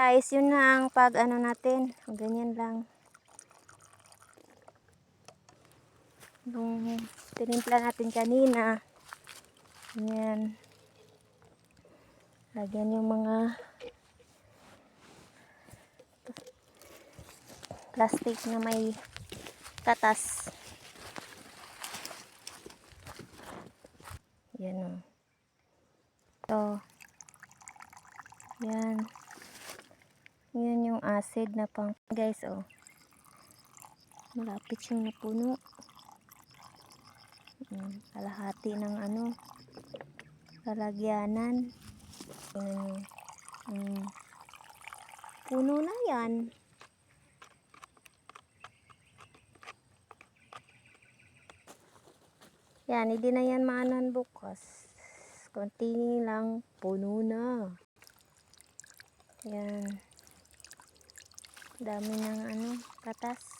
Guys, yun na ang pag ano natin. Ganyan lang. Yung tinimpla natin kanina. Yan. Lagyan yung mga plastic na may katas. Yan o. Ito. Yan. Yan yung acid na pang guys oh. Malapit siyang napuno. Mm, kalahati ng ano lalagyanan. Tingnan nyo. Mm. Puno na yan. Yan, hindi na yan maanan bukas. Konti lang, puno na. Yan. Dami ng ano, katas.